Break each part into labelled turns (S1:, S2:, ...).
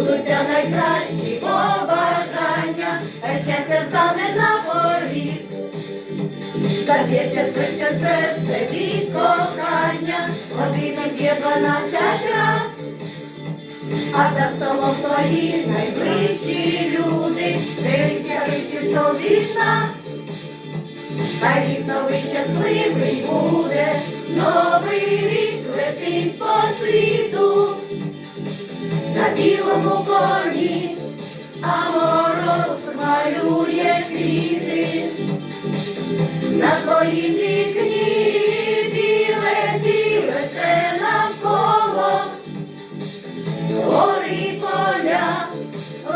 S1: збудуться найкращі побажання, хай щастя стане на поріг, заб'ється серця серце від кохання, година є дванадцять раз, а за столом твої найближчі люди, дивиться життю від нас. та рік новий щасливий буде, новий рік летить по світу на білому коні, а мороз малює квіти, на твоїм вікні біле, біле все навколо, гори поля,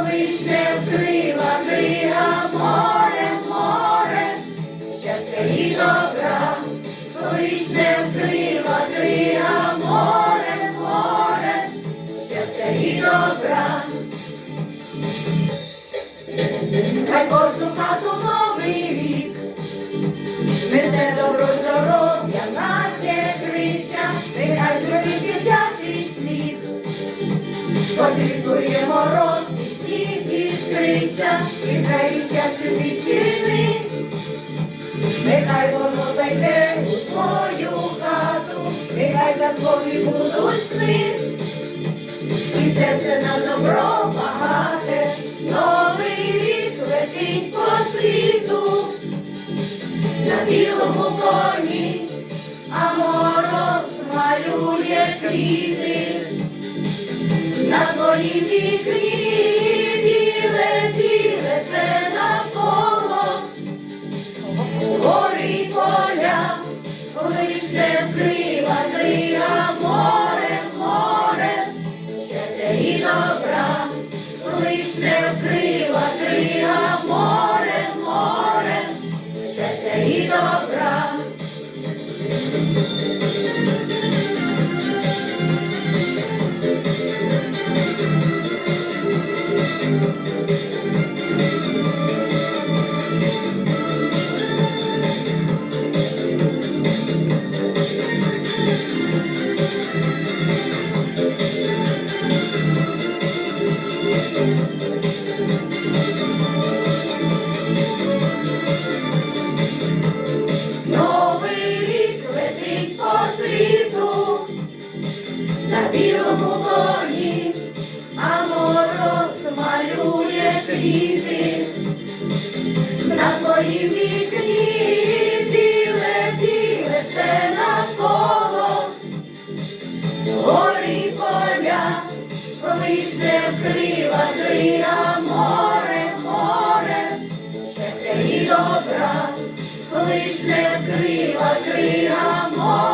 S1: лише вкрила крига море, море, щастя і добра, лише і добра. Хай кожну хату новий рік, несе добро здоров'я, наче криця, нехай звучить дитячий сміх. Потріскує мороз і сніг іскриться, і хай щастя відчини. Нехай воно зайде у твою хату, нехай за казкові будуть сни, і серце на добро багате, новий рік летить по світу, на білому коні, а мороз малює квіти. На твоїм вікні і добра, лише вкрила крига море, море, щастя і добра. Білому коні, а мороз малює квіти, на твоїм вікні біле, біле все навколо, гори поля, лише вкрила крига море, море, щастя і добра, лише вкрила крига море.